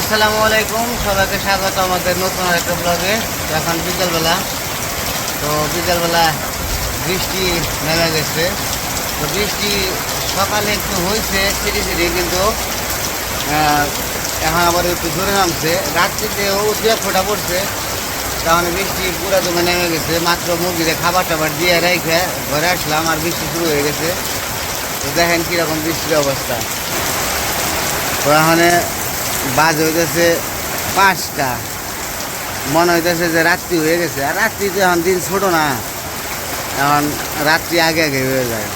আসসালামু আলাইকুম, সবাইকে স্বাগত আমাদের নতুন একটা ব্লগে এখন বিকেলবেলা, তো বিকেলবেলা বৃষ্টি নেমে গেছে। তো বৃষ্টি সকালে একটু হয়েছে সিঁড়ি সিঁড়ি কিন্তু এখন আবার একটু জোরে নামছে। রাত্রিতেও দু এক ফোঁটা পড়ছে তখন বৃষ্টি পুরো জমে নেমে গেছে। মাত্র মুরগিতে খাবার টাবার দিয়ে রেখে ঘরে আসলাম, আর বৃষ্টি শুরু হয়ে গেছে। তো দেখেন কীরকম বৃষ্টির অবস্থা। তো এখানে বাজ হইতেছে পাঁচটা। মনে হইতেছে যে রাত্রি হয়ে গেছে। আর রাত্রি তো এখন দিন ছোট না। এখন রাত্রি আগে আগে হয়ে যায়।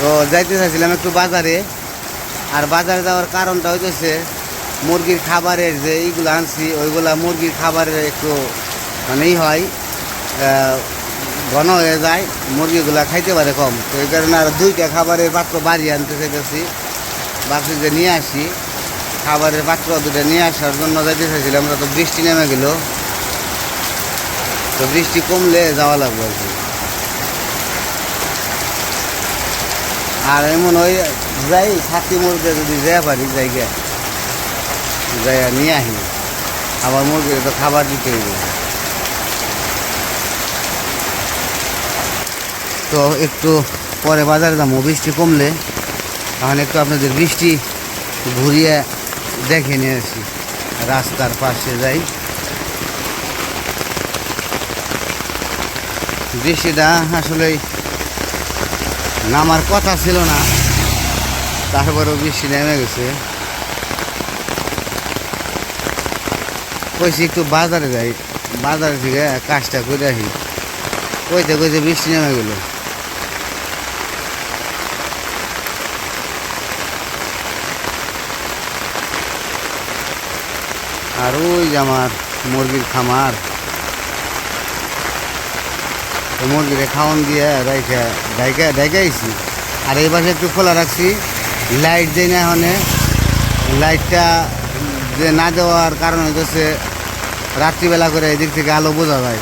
তো যাইতে চাইছিলাম একটু বাজারে। আর বাজারে যাওয়ার কারণটা হইতেছে মুরগির খাবারের যে এইগুলো আনছি, ওইগুলা মুরগির খাবারের একটু মানে হয় ঘন হয়ে যায়। মুরগিগুলা খাইতে পারে কম। তো এই কারণে আর দুইটা খাবারের পাত্র বাড়িয়ে আনতে চাইতেছি। ভাবছি যে নিয়ে আসি, খাবারের পাত্র দুটো নিয়ে আসার জন্য যাইতে চাইছিলাম, তো বৃষ্টি নেমে গেল। তো বৃষ্টি কমলে যাওয়া লাগবে আর কি। আর এমন ওই যাই থাকি মুরগি যদি যাই পারি জায়গা যাই নিয়ে আসি। আবার মুরগি তো খাবার দিতে হইবে তো একটু পরে বাজারে যাব, বৃষ্টি কমলে। এখন একটু আপনাদের বৃষ্টি ঘুরিয়ে দেখে নিয়ে আসি। রাস্তার পাশে যাই। বৃষ্টিটা আসলে নামার কথা ছিল না, তারপরেও বৃষ্টি নেমে গেছে। কইছি একটু বাজারে যাই, বাজারে থেকে কাজটা করে আসি। কইতে কইতে বৃষ্টি নেমে গেল। আর ওই যে আমার মুরগির খামার। মুরগিরে খাওয়ান দিয়ে রাইখা ডাইকা ডাইকাইছি আর এই পাশে একটু খোলা রাখছি। লাইট দেয় না এখানে। লাইটটা যে না দেওয়ার কারণ হচ্ছে রাত্রিবেলা করে এদিক থেকে আলো বোঝা যায়।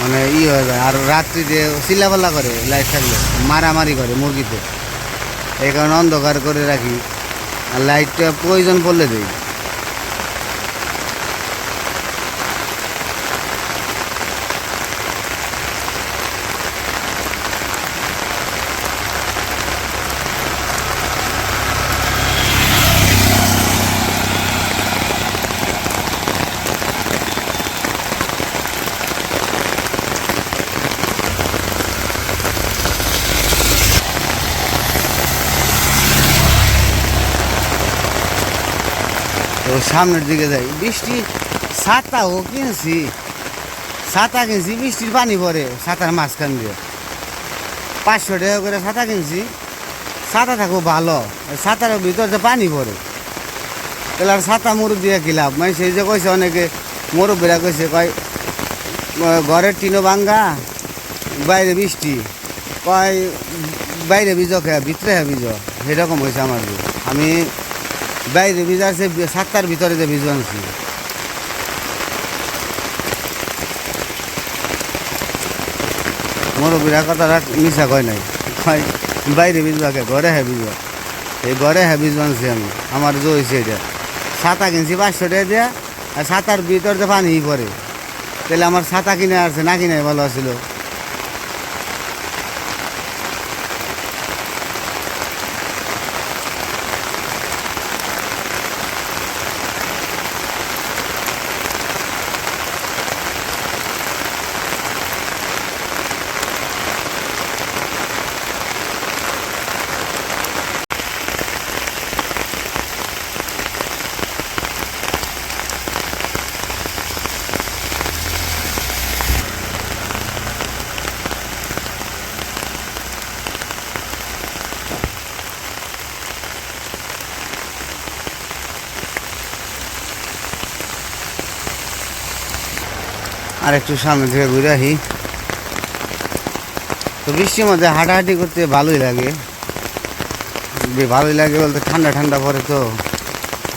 মানে ই হয়ে যায়। আর রাত্রি রাত্রিতে চিল্লাপাল্লা করে লাইট থাকলে, মারামারি করে মুরগিতে। এই কারণে অন্ধকার করে রাখি। আর লাইটটা প্রয়োজন পড়লে দিই। তো সামনের দিকে যাই। বৃষ্টি ছাতাও কিনছি। ছাতা কিনছি, বৃষ্টির পানি পড়ে ছাতার মাঝখান দিয়ে। পাঁচশো টাকা করে ছাতা কিনছি। ছাতা থাকো ভালো। ছাতার ভিতর যে পানি পড়ে তাহলে আর ছাতা মুরুখ দিয়ে কি মানে সেই যে কইছে অনেকে, মুরব্বীরা কইছে, কয় ঘরের টিনো ভাঙ্গা, বাইরে বৃষ্টি। কয়, বাইরে বীজ খেয়ে ভিতরে হ্যাঁ বীজ সেরকম হয়েছে আমার আমি বাইরে বীজ আছে সাতটার ভিতরে যে বীজ আনছি মুরব্বীরা কথাটা মিশা কয় নাই। কয়, বাইরে বীজ বাকে, ঘরে হ্যাঁ বীজ এই ঘরে হ্যাঁ বীজ আনছি আমি, আমার যে হয়েছে এটা। ছাতা কিনছি পাঁচশো টাকা দিয়া, আর ছাতার ভিতর যে পানি পড়ে, তাহলে আমার ছাতা কিনে আসছে, না কিনে ভালো আছিল? আর একটু সামনে থেকে ঘুরে আসি। তো বৃষ্টির মধ্যে হাঁটাহাঁটি করতে ভালোই লাগে। ভালোই লাগে বলতে ঠান্ডা ঠান্ডা পরে তো।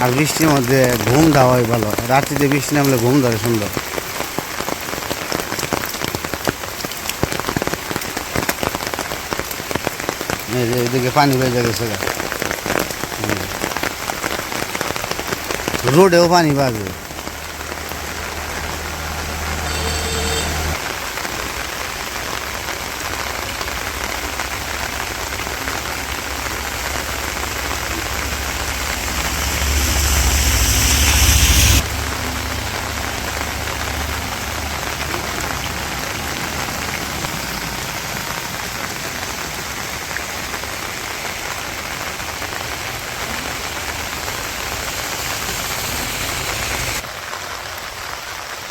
আর বৃষ্টির মধ্যে ঘুম দেওয়া হয় ভালো। রাত্রিতে বৃষ্টি নামলে ঘুম ধরে সুন্দর। এদিকে পানি বেজে গেছে। রোডেও পানি পাবে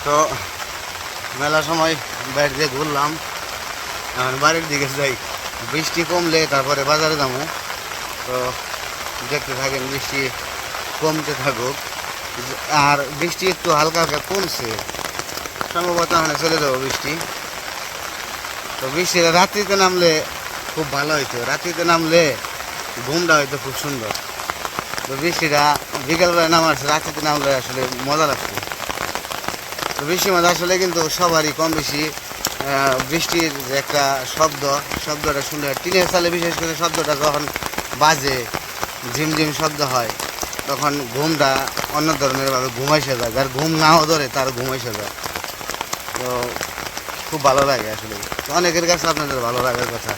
তো মেলার সময় দিয়ে ঘুরলাম। এখন বাড়ির দিকে যাই। বৃষ্টি কমলে তারপরে বাজারে যাব। তো দেখতে থাকেন বৃষ্টি কমতে থাকুক। আর বৃষ্টি একটু হালকা হালকা কমছে। সম্ভবত মানে চলে যাব বৃষ্টি। তো বৃষ্টি রাত্রিতে নামলে খুব ভালো হইতো। রাত্রিতে নামলে ঘুমটা হয়তো খুব সুন্দর। তো বৃষ্টিটা বিকেলবেলা নামার রাত্রিতে নামলে আসলে মজা লাগতো। তো বৃষ্টির মধ্যে আসলে কিন্তু সবারই কম বেশি বৃষ্টির একটা শব্দ, শব্দটা শুনলে টিনের সালে বিশেষ করে শব্দটা যখন বাজে, ঝিমঝিম শব্দ হয়, তখন ঘুমটা অন্য ধরনের ভাবে ঘুম এসে যায়। যার ঘুম নাও ধরে, তার ঘুম এসে যায়। তো খুব ভালো লাগে আসলে। অনেকের কাছে আপনাদের ভালো লাগার কথা।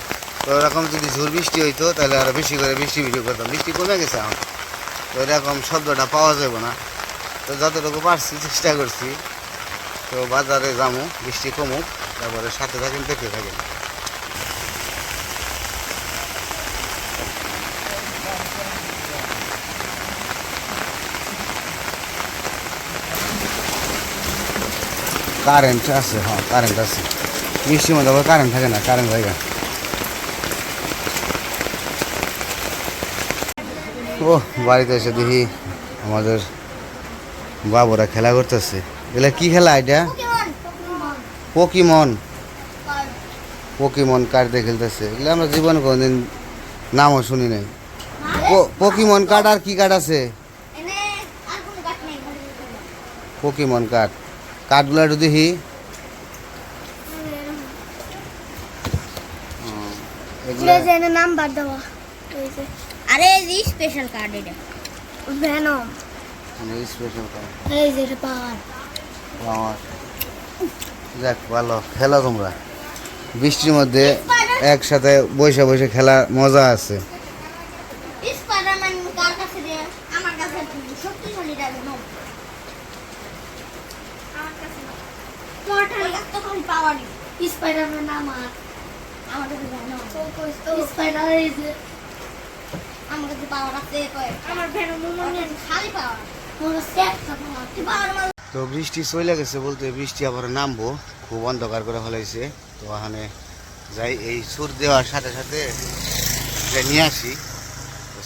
তো এরকম যদি ঝুর বৃষ্টি হইতো, তাহলে আরও বেশি করে বৃষ্টি ভিডিও করতাম। বৃষ্টি কমে গেছে এখন। তো এরকম শব্দটা পাওয়া যাবে না। তো যতটুকু পারছি, চেষ্টা করছি। তো বাজারে যাব বৃষ্টি কমুক, তারপরে সাথে থাকেন, দেখতে থাকেন। কারেন্ট আছে হ্যাঁ কারেন্ট আছে। বৃষ্টির মধ্যে আবার কারেন্ট থাকে না কারেন্ট জায়গা ও বাড়িতে এসে দেখি আমাদের বাবুরা খেলা করতেছে। এগুলা কি খেলা এটা? পকিমন পকিমন কার্ড খেলতেছে? এগুলো আমরা জীবনে কোনোদিন নামও শুনি নাই। পকিমন কার্ড আর কি কার্ড আছে? পকিমন কার্ড কার্ডগুলো একটু দেখি। নাম্বার দেওয়া আরে এই স্পেশাল কার্ড এটা। ভেনম স্পেশাল কার্ড এই যে পাওয়ার। আমার। যাক ভালো খেলো তোমরা। বৃষ্টির মধ্যে একসাথে বসে বসে খেলা মজা আছে। আমার কাছে পাওয়ার। আছে আমার ভেনম মনে খালি পাওয়ার তো বৃষ্টি চলে গেছে বলতে বৃষ্টি আবার নামবো, খুব অন্ধকার করে ফেলাইছে। তো ওখানে যাই, এই সুর দেওয়ার সাথে সাথে নিয়ে আসি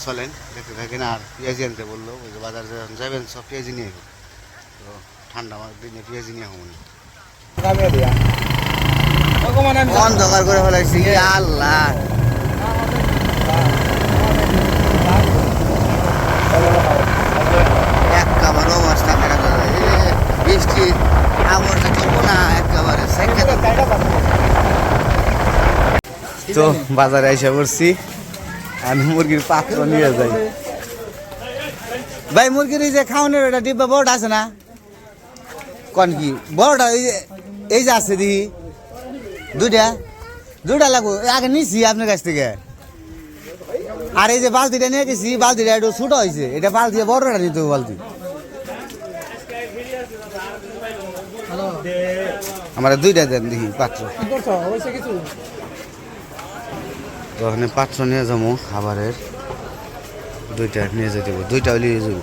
চলেন, দেখতে থাকেন আর পেঁয়াজি আনতে বলল, ওই যে বাজারে যখন যাবেন, সব পেঁয়াজি নিয়ে আসবেন। তো ঠান্ডা দিনে পেঁয়াজি নিয়ে হব অন্ধকার করে ফেলাইছি আল্লাহ একেবারে অবস্থা খারাপ হয়ে যায়। এ, বৃষ্টি আবরটা চলবো না একেবারে সেকে তো বাজারে এসে পড়ছি। আমি মুরগির পাত্র নিয়ে যাই। ভাই মুরগির এই যে খাওয়ানোর একটা ডিব্বা বড়টা আছে না? কন কি? বড়টা এই যে এই যে আছে দিহি দুইটা? দুইটা লাগবো। আগে নিছি আপনার কাছ থেকে। আর এই যে বালতিটা নিয়ে গেছি বালতিটা একটু ছোট হয়েছে। এটা বালতি বড়টা নিতে হবে বালতি। আমার দুইটা দেন দেখি পাত্র। ওখানে পাত্র নিয়ে যাব, খাবারের। দুইটা নিয়ে যেতে হবে, দুইটা নিয়ে যাব।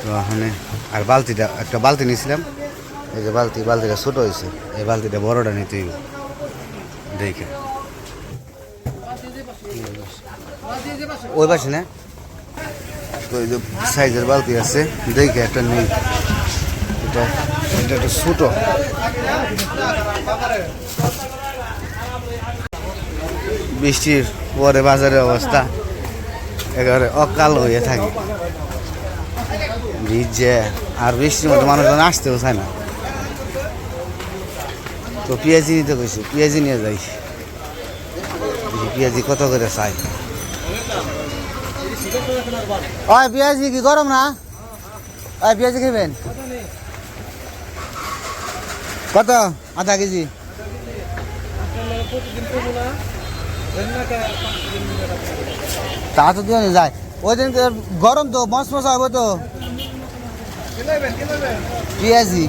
তো ওখানে আর বালতিটা, একটা বালতি নিয়েছিলাম। এই যে বালতি, বালতিটা ছোট হয়েছে, এই বালতিটা বড়টা নিতে হইব। দেখে। ওই পাশে না? তো ওই যে সাইজের বালতি আছে, দেখে একটা নেই। এটা এটা একটা ছোট। বৃষ্টির পরে বাজারের অবস্থা একেবারে অকাল হয়ে থাকে। ভিজে আর বৃষ্টির মধ্যে মানুষজন আসতেও চায় না। তো পেঁয়াজি নিতে কইছি, পেঁয়াজি নিয়ে যাই। পেঁয়াজি কত করে চাই। ওই পেঁয়াজি কি গরম না? ওই পেঁয়াজি খাবেন কত? আধা কেজি? তা তো দিয়ে যায়। ওই দিন গরম তো মশ মশা হবে তো। পেঁয়াজি।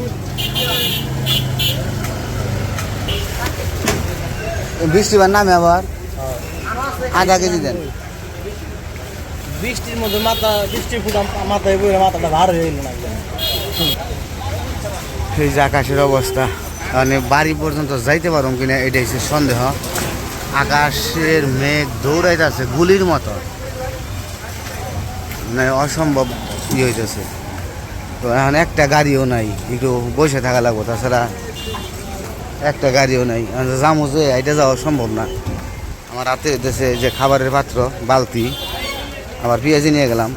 বৃষ্টিবার নামে আবার। আধা কেজি দেন। বৃষ্টির মধ্যে মাথা বৃষ্টি ফুটা মাথায় বইরে মাথাটা ভার হয়ে গেল না। এই যে আকাশের অবস্থা। মানে বাড়ি পর্যন্ত যাইতে পারুম কিনা এটাই সন্দেহ। আকাশের মেঘ দৌড়াইতেছে, গুলির মতো। মানে অসম্ভব ইয়ে হইতেছে। তো এখন একটা গাড়িও নাই, একটু বসে থাকা লাগবো। তাছাড়া একটা গাড়িও নাই। জামু যে, এটা যাওয়া সম্ভব না। আমার রাতে হইতেছে যে খাবারের পাত্র, বালতি। আবার পেঁয়াজি নিয়ে গেলাম।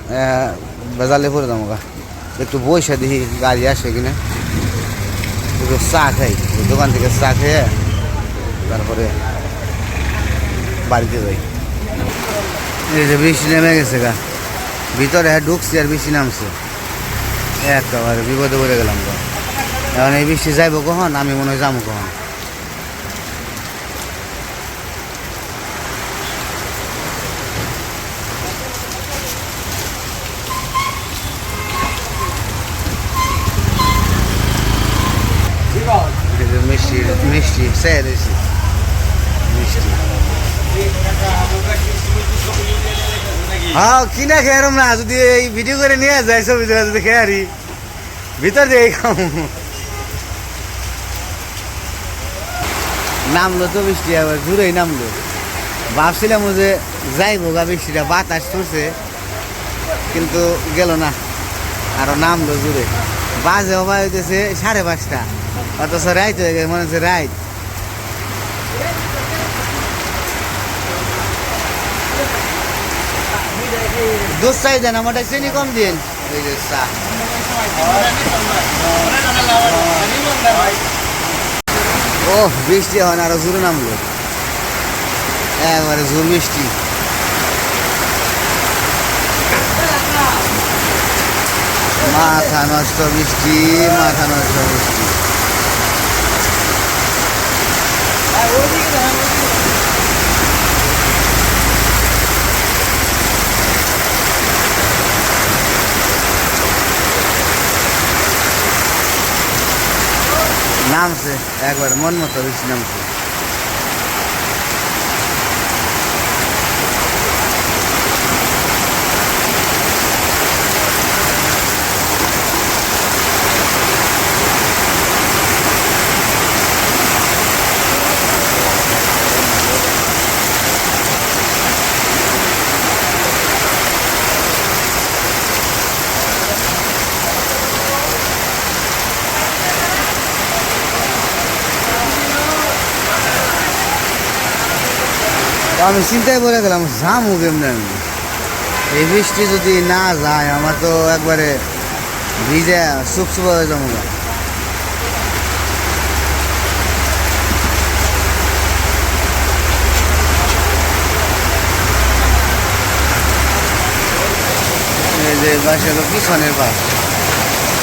বেজালে পরে দাম। একটু বসে দেখি গাড়ি আসে কিনা। একটু চা খাই। দোকান থেকে চা খেয়ে তারপরে বাড়িতে যাই। এই যে বৃষ্টি নেমে গেছে গা। ভিতরে হ্যাঁ ঢুকছি আর বৃষ্টি নামছে। একেবারে বিপদে পড়ে গেলাম তো এখন এই বৃষ্টি যাইবো কখন? আমি মনে হয় যাব কখন? মিষ্টি মিষ্টি সে দিয়েছি মিষ্টি কিনা না যদি এই ভিডিও করে নিয়ে নামলো তো বৃষ্টি আবার দূরেই নামলো। ভাবছিলাম যে যাইবো গা বৃষ্টিটা, বাতাস করছে কিন্তু গেল না। আরও নামলো জুড়ে বাজে হবা হইতেছে সাড়ে পাঁচটা, অথচ রাইত হয়ে গেছে, মনে হচ্ছে রাইত। দুধ চাই দেন, আমারটা চিনি কম দিন চা ও বৃষ্টি হয় না, আরও জোরে নামলো। একবারে জোর বৃষ্টি। মাথা নষ্ট বৃষ্টি, মাথা নষ্ট বৃষ্টি। নামছে একবার মন মতো বৃষ্টি নামছে। আমি চিন্তায় পড়ে গেলাম জামু কেমনে আমি? এই বৃষ্টি যদি না যায়, আমার তো একবারে ভিজে সুপ সুপ হয়ে যাব যে বাসে হলো পিছনের পাশ,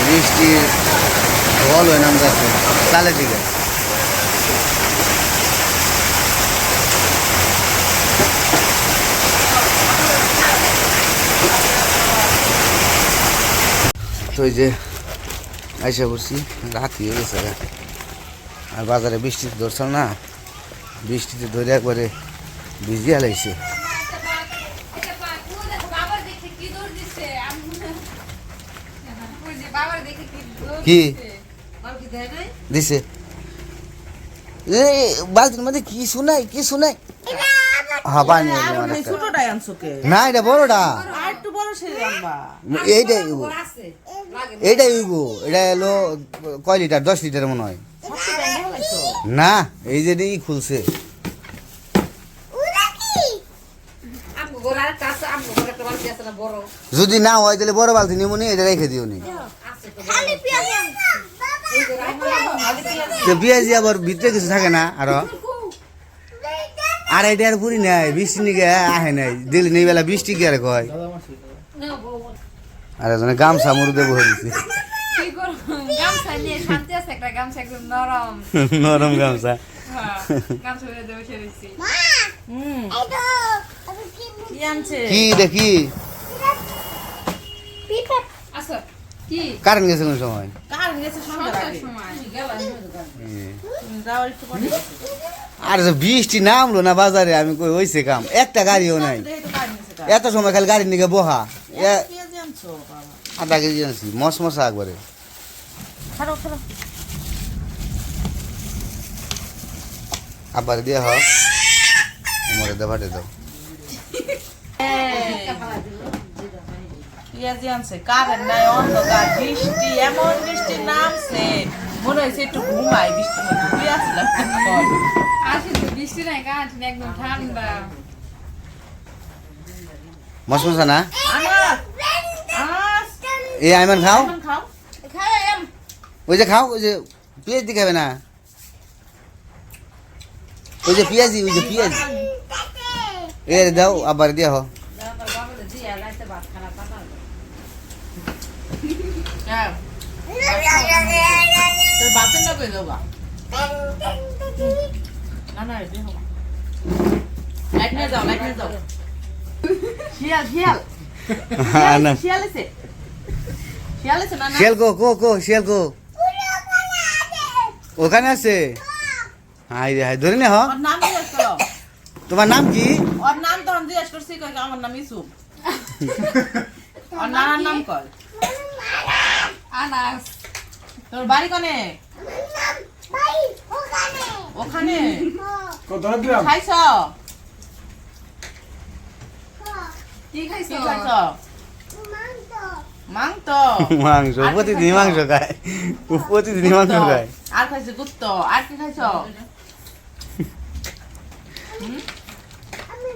বৃষ্টির হল হয়ে নাম যাচ্ছে চালে দিকে। এই যে আইসা পড়ছি রাতি হয়ে গেছে আর বাজারে বৃষ্টিতে ধরছিল না বৃষ্টিতে ধরে একবারে ভিজিয়ে লাইছে। বাবার দেখে কি? দিছে? এই বালতির মধ্যে কি শুনাই কি শুনাই হ্যাঁ পানি না এটা বড়টা। এইটাই। এইটাই ইগো, এটা এলো কয় লিটার? দশ লিটার মনে হয়। না, এই যে খুলছে। যদি না হয়, তাহলে বড় বালতি নিবো নি, এটা রেখে দিও নি। পেঁয়াজি আবার ভিতরে কিছু থাকে না, আরও? আর এটা আর পুরি নাই, বৃষ্টি নিকে আহে নাই। দিল্লি নেই বেলা বৃষ্টি কি আর কয়? আর একজনে গামছা মুরুদে বহে দিছে। কি করব? গামছা নিয়ে শান্তি আছে একটা গামছা একদম নরম। নরম গামছা। হ্যাঁ গামছা হয়ে দেবে সে দিচ্ছি হুম। এই তো আমি কি দেখি পিপে আচ্ছা কারেন্ট গেছে কোন সময়। আর যে বৃষ্টি নামলো না বাজারে আমি কই হইছে কাম? একটা গাড়িও নাই। এত সময় খালি গাড়ির নিকে বহা। আনছো বাবা? আধা কেজি আনছি মশ মশা একবারে। ছাড়ো ছাড়ো। আবার দিয়ে হোক মরে দেবাটে দাও। পেঁয়াজি আনছে? কারেন্ট নাই অন্ধকার বৃষ্টি এমন বৃষ্টি নামছে। মনে হয়েছে একটু ঘুমাই বৃষ্টির মধ্যে ঘুমিয়ে আসলাম আসি তো বৃষ্টি নাই কাজ একদম ঠান্ডা। মশ মশা না আনাস এই আইমান খাও এখন খাও খাইলাম ওই যে খাও ওই যে পেঁয়াজ দিয়ে খাবে না ওই যে পেঁয়াজি ওই যে পেঁয়াজ এ দাও আবার দিয়ে হোক হ্যাঁ তোর বাতের না কই দেবা না না। শিয়াল কো কো কো শিয়াল কো। ওখানে আছে? হাই রে হাই ধরে নে হ। তোমার নাম কি? ওর নাম তখন জিজ্ঞেস করছি কই আমার নাম ইসুম ওর নানার নাম কর আনাস। তোর বাড়ি কোনে? ওখানে। ওখানে। হ্যাঁ খাইছ? কি খাইছো? কি খাইছ? মাংস। মাংস। মাংস প্রতিদিন মাংস খায়। প্রতিদিন মাংস খায়। আর খাইছে গুত্ত? আর কি খাইছ? আমি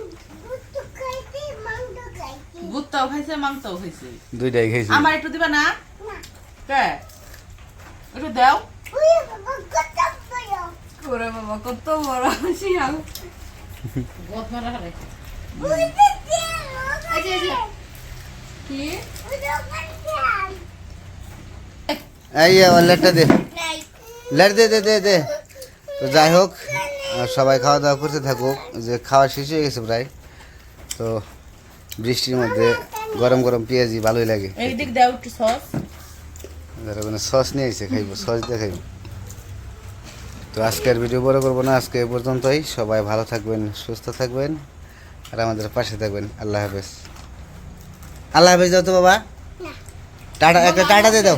মাংস খাইছি। খাইছে মাংস খাইছে। দুইটাই খাইছি। আমার একটু দিবা না? কে? একটু দাও। কত বড়। ওরে বাবা কত বড়। শিয়াল। ওই যে তেল এই লেটটা দে। লেট দে দে দে দে। তো যাই হোক সবাই খাওয়া দাওয়া করতে থাকুক। যে খাওয়া শেষ হয়ে গেছে প্রায়। তো বৃষ্টির মধ্যে গরম গরম পেঁয়াজি ভালোই লাগে। এই দাও একটু সস। মানে সস নিয়ে এসে খাইব সস দিয়ে খাইব। তো আজকের ভিডিও বড় করব না আজকে এ পর্যন্তই। সবাই ভালো থাকবেন সুস্থ থাকবেন। আর আমাদের পাশে থাকবেন। আল্লাহ হাফেজ। আল্লাহ হাফেজ দাও তো বাবা। টাটা একটা টাটা দিয়ে দাও।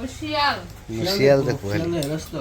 ও শিয়াল শিয়াল। ব্যস্ত।